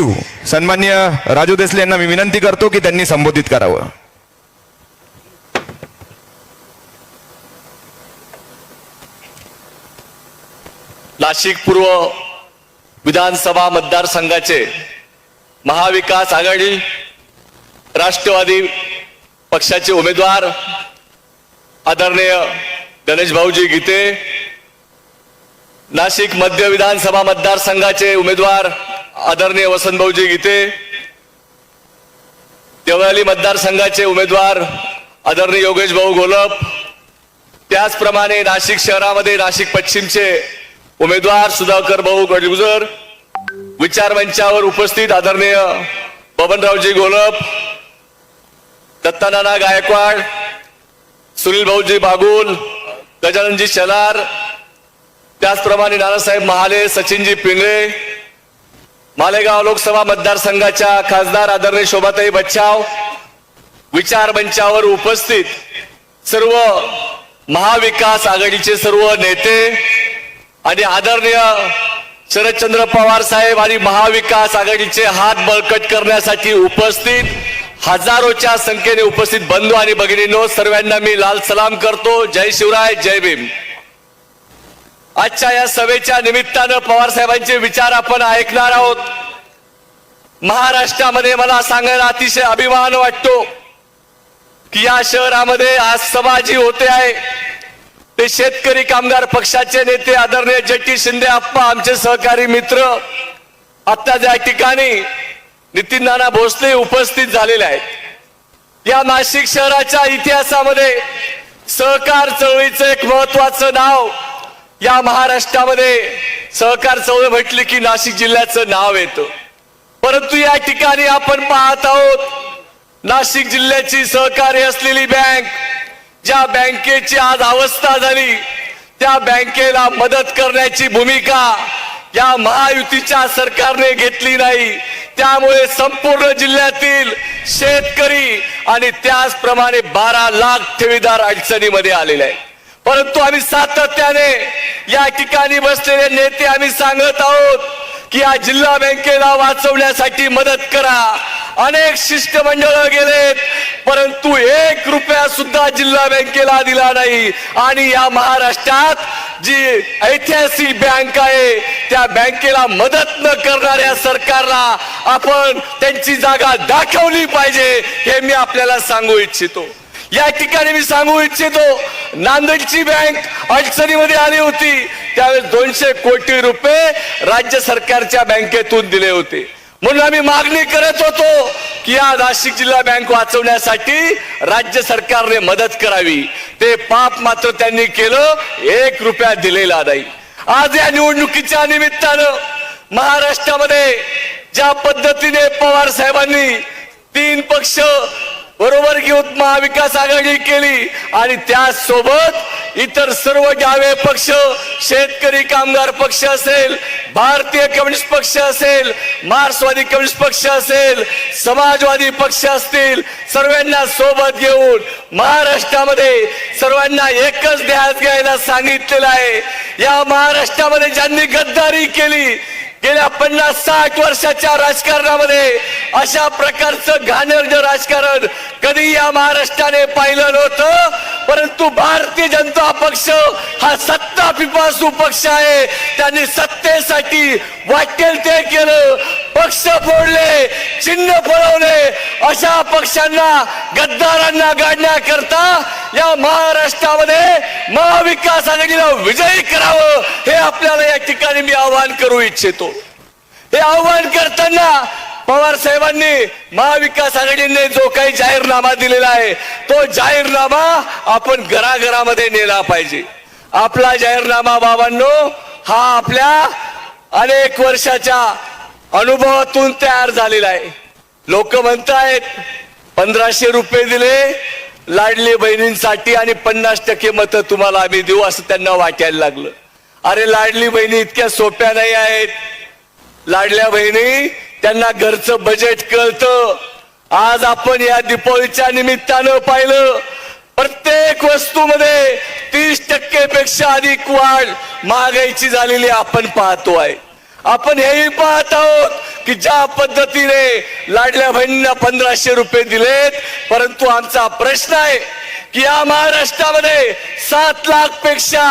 हो. सन्मान्य राजू देसले यांना मी विनंती करतो की त्यांनी संबोधित करावं. नाशिक पूर्व विधानसभा मतदारसंघाचे महाविकास आघाडी राष्ट्रवादी पक्षाचे उमेदवार आदरणीय गणेश भाऊजी गीते नाशिक मध्य विधानसभा मतदारसंघाचे उमेदवार आदरणीय वसंतभाऊजी गीते देवळाली मतदारसंघाचे उमेदवार आदरणीय योगेश भाऊ घोलप त्याचप्रमाणे नाशिक शहरामध्ये नाशिक पश्चिमचे उमेदवार सुधाकर भाऊ गडगुजर विचार मंचावर उपस्थित आदरणीय बबनरावजी घोलप दत्तानाना गायकवाड सुनील भाऊजी बागुल गजाननजी शेलार त्याचप्रमाणे नानासाहेब महाले सचिनजी पिंगळे मालेगाव लोकसभा मतदारसंघाच्या खासदार आदरणीय शोभाताई बच्चाव विचार मंचावर उपस्थित सर्व महाविकास आघाडीचे सर्व नेते आणि आदरणीय शरदचंद्र पवार साहेब आणि महाविकास आघाडीचे हात बळकट करण्यासाठी उपस्थित हजारोच्या संख्येने उपस्थित बंधू आणि भगिनींनो सर्वांना मी लाल सलाम करतो. जय शिवराय जय भीम. आजच्या या सभेच्या निमित्तानं पवार साहेबांचे विचार आपण ऐकणार आहोत. महाराष्ट्रामध्ये मला सांगायला अतिशय अभिमान वाटतो की या शहरामध्ये आज सभा जी होते आहे ते शेतकरी कामगार पक्षाचे नेते आदरणीय जटी शिंदे आप्पा आमचे सहकारी मित्र आता ज्या ठिकाणी नितीन नाना भोसले उपस्थित झालेले आहेत. या नाशिक शहराच्या इतिहासामध्ये सहकार चळवळीचं एक महत्वाचं नाव या महाराष्ट्रामध्ये सहकार चळवळ म्हटली की नाशिक जिल्ह्याचं नाव येतं. परंतु या ठिकाणी आपण पाहत आहोत नाशिक जिल्ह्याची सहकारी असलेली बँक ज्या बँकेची आज अवस्था झाली त्या बँकेला मदत करण्याची भूमिका या महायुतीच्या सरकारने घेतली नाही. त्यामुळे संपूर्ण जिल्ह्यातील शेतकरी आणि त्याचप्रमाणे बारा लाख ठेवीदार अडचणीमध्ये आलेले आहेत. परंतु आम्ही सातत्याने या ठिकाणी बसलेले नेते आम्ही सांगत आहोत की या जिल्हा बँकेला वाचवण्यासाठी मदत करा. अनेक शिष्टमंडळ गेलेत परंतु एक रुपया सुद्धा जिल्हा बँकेला दिला नाही. आणि या महाराष्ट्रात जी ऐतिहासिक बँक आहे त्या बँकेला मदत न करणाऱ्या सरकारला आपण त्यांची जागा दाखवली पाहिजे हे मी आपल्याला सांगू इच्छितो. या ठिकाणी मी सांगू इच्छितो नांदेडची बँक अडचणीमध्ये आली होती. त्यावेळेस दोनशे कोटी रुपये राज्य सरकारच्या बँकेतून दिले होते. म्हणून आम्ही मागणी करत होतो की या नाशिक जिल्हा बँक वाचवण्यासाठी राज्य सरकारने मदत करावी. ते पाप मात्र त्यांनी केलं एक रुपया दिलेला नाही. आज या निवडणुकीच्या निमित्तानं महाराष्ट्रामध्ये ज्या पद्धतीने पवार साहेबांनी तीन पक्ष बरोबर घेऊन महाविकास आघाडी केली आणि त्यासोबत इतर सर्व डावे पक्ष शेतकरी कामगार पक्ष असेल भारतीय कम्युनिस्ट पक्ष असेल मार्क्सवादी कम्युनिस्ट पक्ष असेल समाजवादी पक्ष असतील सर्वांना सोबत घेऊन महाराष्ट्रामध्ये सर्वांना एकच ध्यास घ्यायला सांगितलेलं आहे. या महाराष्ट्रामध्ये ज्यांनी गद्दारी केली गेल्या पन्नास साठ वर्षाच्या राजकारणामध्ये अशा प्रकारचं घाणेरडं राजकारण कधी या महाराष्ट्राने पाहिलं नव्हतं. परंतु भारतीय जनता पक्ष हा सत्ता पिपासू पक्ष आहे. त्यांनी सत्तेसाठी वाटेल ते केलं. पक्ष फोडले चिन्ह पळवले अशा पक्षांना गद्दारांना गाडण्याकरता या महाराष्ट्रामध्ये महाविकास आघाडीला विजयी करावं हे आपल्याला या ठिकाणी मी आवाहन करू इच्छितो. हे आव्हान करताना पवार साहेबांनी महाविकास आघाडीने जो काही जाहीरनामा दिलेला आहे तो जाहीरनामा आपण घराघरामध्ये नेला पाहिजे. आपला जाहीरनामा बाबांनो हा आपल्या अनेक वर्षाच्या अनुभवातून तयार झालेला आहे. लोक म्हणतायत पंधराशे रुपये दिले लाडली बहिणींसाठी आणि पन्नास टक्के मत तुम्हाला आम्ही देऊ असं त्यांना वाटायला लागलं. अरे लाडली बहिणी इतक्या सोप्या नाही आहेत. लाडल्या बहिणी त्यांना घरचं बजेट कळतं. आज आपण या दीपावलीच्या निमित्तानं पाहिलं प्रत्येक वस्तूमध्ये तीस टक्के पेक्षा अधिक वाढ महागाईची झालेली आपण पाहतो आपण हेही पाहत आहोत की ज्या पद्धतीने लाडल्या बहिणींना पंधराशे रुपये दिलेत परंतु आमचा प्रश्न आहे की या महाराष्ट्रामध्ये सात लाखपेक्षा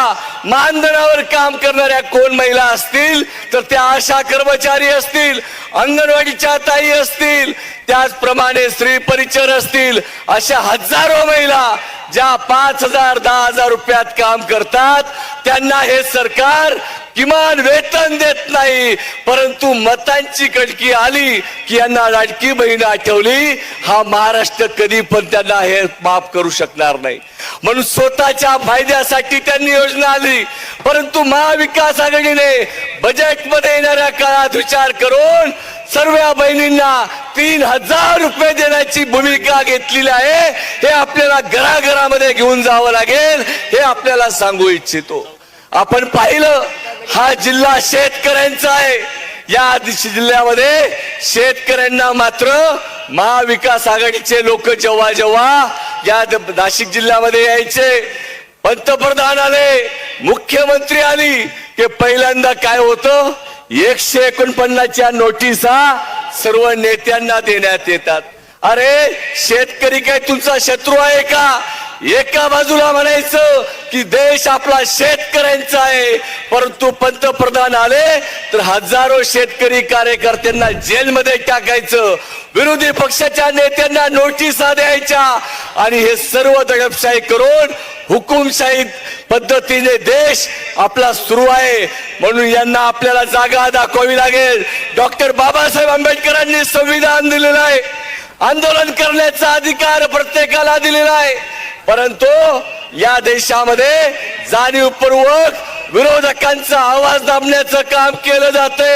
मानधनावर काम करणाऱ्या कोण महिला असतील? तर त्या आशा कर्मचारी असतील अंगणवाडीच्या ताई असतील त्याचप्रमाणे स्त्री परिचर असतील अशा हजारो महिला ज्या पाच हजार दहा हजार रुपयात काम करतात त्यांना हे सरकार किमान वेतन देत नाही. परंतु मतांची कडकी आली की यांना लाडकी बहीण आठवली. हा महाराष्ट्र कधी पण त्यांना हे माफ करू शकणार नाही. म्हणून स्वतःच्या फायद्यासाठी त्यांनी योजना आली परंतु महाविकास आघाडीने बजेटमध्ये येणाऱ्या काळात विचार करून सर्व बहिणींना तीन हजार रुपये देण्याची भूमिका घेतलेली आहे. हे आपल्याला घराघरामध्ये घेऊन जावं लागेल. हे आपल्याला सांगू इच्छितो. आपण पाहिलं हा जिल्हा शेतकऱ्यांचा आहे. या जिल्ह्यामध्ये शेतकऱ्यांना मात्र महाविकास आघाडीचे लोक जेव्हा जेव्हा या नाशिक जिल्ह्यामध्ये यायचे पंतप्रधान आले मुख्यमंत्री आली की पहिल्यांदा काय होतं? एकशे एकोणपन्नासच्या नोटिसा सर्व नेत्यांना देण्यात येतात. अरे शेतकरी काय तुमचा शत्रू आहे का? एका बाजूला म्हणायचं की देश आपला शेतकऱ्यांचा आहे परंतु पंतप्रधान आले तर हजारो शेतकरी कार्यकर्त्यांना जेलमध्ये टाकायचं विरोधी पक्षाच्या नेत्यांना नोटिसा द्यायच्या आणि हे सर्व दडपशाही करून हुकुमशाही पद्धतीने देश आपला सुरू आहे. म्हणून यांना आपल्याला जागा दाखवावी लागेल. डॉक्टर बाबासाहेब आंबेडकरांनी संविधान दिलेलं आहे. आंदोलन करण्याचा अधिकार प्रत्येकाला दिलेला आहे. परंतु या देशामध्ये जाणीवपूर्वक विरोधकांचा आवाज दाबण्याचं काम केलं जाते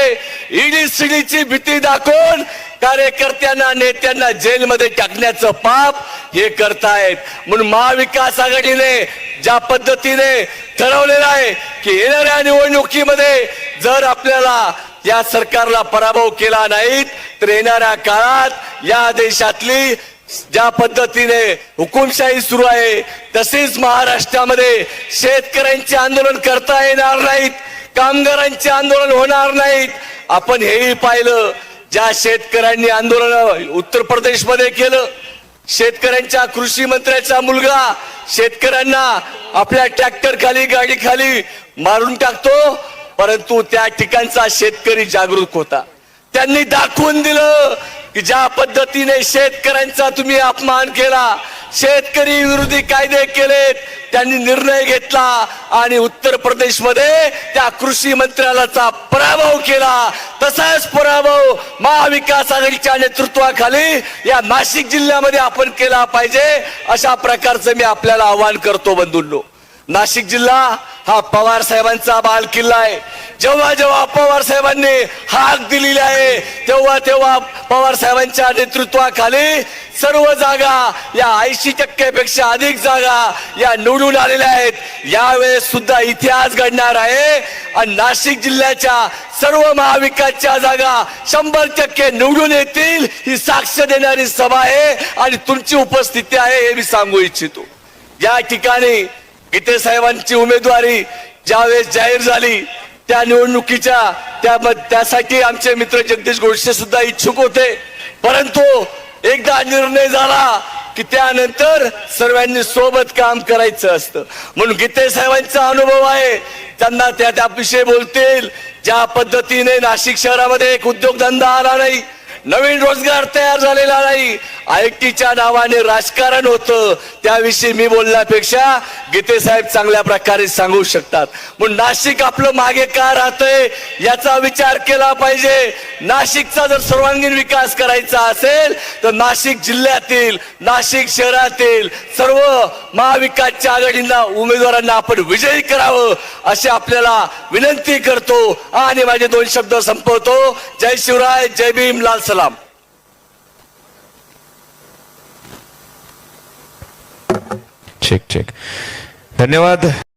ईडी सीडीची भीती दाखवून कार्यकर्त्यांना नेत्यांना जेलमध्ये टाकण्याचं पाप हे करतायत. म्हणून महाविकास आघाडीने ज्या पद्धतीने ठरवलेलं आहे की येणाऱ्या निवडणुकीमध्ये जर आपल्याला या सरकारला पराभव केला नाहीत तर येणाऱ्या काळात या देशातली ज्या पद्धतीने हुकुमशाही सुरू आहे तसेच महाराष्ट्रामध्ये शेतकऱ्यांचे आंदोलन करता येणार नाहीत कामगारांचे आंदोलन होणार नाहीत. आपण हेही पाहिलं ज्या शेतकऱ्यांनी आंदोलन उत्तर प्रदेशमध्ये केलं शेतकऱ्यांच्या कृषी मंत्र्याचा मुलगा शेतकऱ्यांना आपल्या ट्रॅक्टर खाली गाडी खाली मारून टाकतो परंतु त्या ठिकाणचा शेतकरी जागरूक होता. त्यांनी दाखवून दिलं की ज्या पद्धतीने शेतकऱ्यांचा तुम्ही अपमान केला शेतकरी विरोधी कायदे केलेत त्यांनी निर्णय घेतला आणि उत्तर प्रदेशमध्ये त्या कृषी मंत्रालयाचा पराभव केला. तसाच पराभव महाविकास आघाडीच्या नेतृत्वाखाली या नाशिक जिल्ह्यामध्ये आपण केला पाहिजे अशा प्रकारचं मी आपल्याला आवाहन करतो बंधूंनो. नाशिक जिल्हा हा पवार साहेबांचा बाल किल्ला आहे. जेव्हा जेव्हा पवार साहेबांनी हाक दिलेली आहे तेव्हा तेव्हा पवार साहेबांच्या नेतृत्वाखाली सर्व जागा या ऐंशी टक्क्यापेक्षा अधिक जागा या निवडून आलेल्या आहेत. यावेळेस सुद्धा इतिहास घडणार आहे आणि नाशिक जिल्ह्याच्या सर्व महाविकासच्या जागा शंभर टक्के निवडून येतील ही साक्ष देणारी सभा आहे आणि तुमची उपस्थिती आहे हे मी सांगू इच्छितो. या ठिकाणी गीते साहेबांची उमेदवारी ज्यावेळेस जाहीर झाली त्या निवडणुकीच्या त्या त्यासाठी आमचे मित्र जगदीश गोडसे सुद्धा इच्छुक होते. परंतु एकदा निर्णय झाला की त्यानंतर सर्वांनी सोबत काम करायचं असतं. म्हणून गीते साहेबांचा अनुभव आहे त्यांना त्या त्याविषयी बोलतील. ज्या पद्धतीने नाशिक शहरामध्ये एक उद्योगधंदा आला नाही नवीन रोजगार तयार झालेला नाही. आयटीच्या नावाने राजकारण होतं. त्याविषयी मी बोलण्यापेक्षा गीते साहेब चांगल्या प्रकारे सांगू शकतात. म्हणून नाशिक आपलं मागे का राहतंय याचा विचार केला पाहिजे. नाशिकचा जर सर्वांगीण विकास करायचा असेल तर नाशिक जिल्ह्यातील नाशिक शहरातील सर्व महाविकासच्या आघाडींना उमेदवारांना आपण विजयी करावं अशी आपल्याला विनंती करतो. आणि माझे दोन शब्द संपवतो. जय शिवराय जय भीम लाल सलाम. चेक चेक धन्यवाद.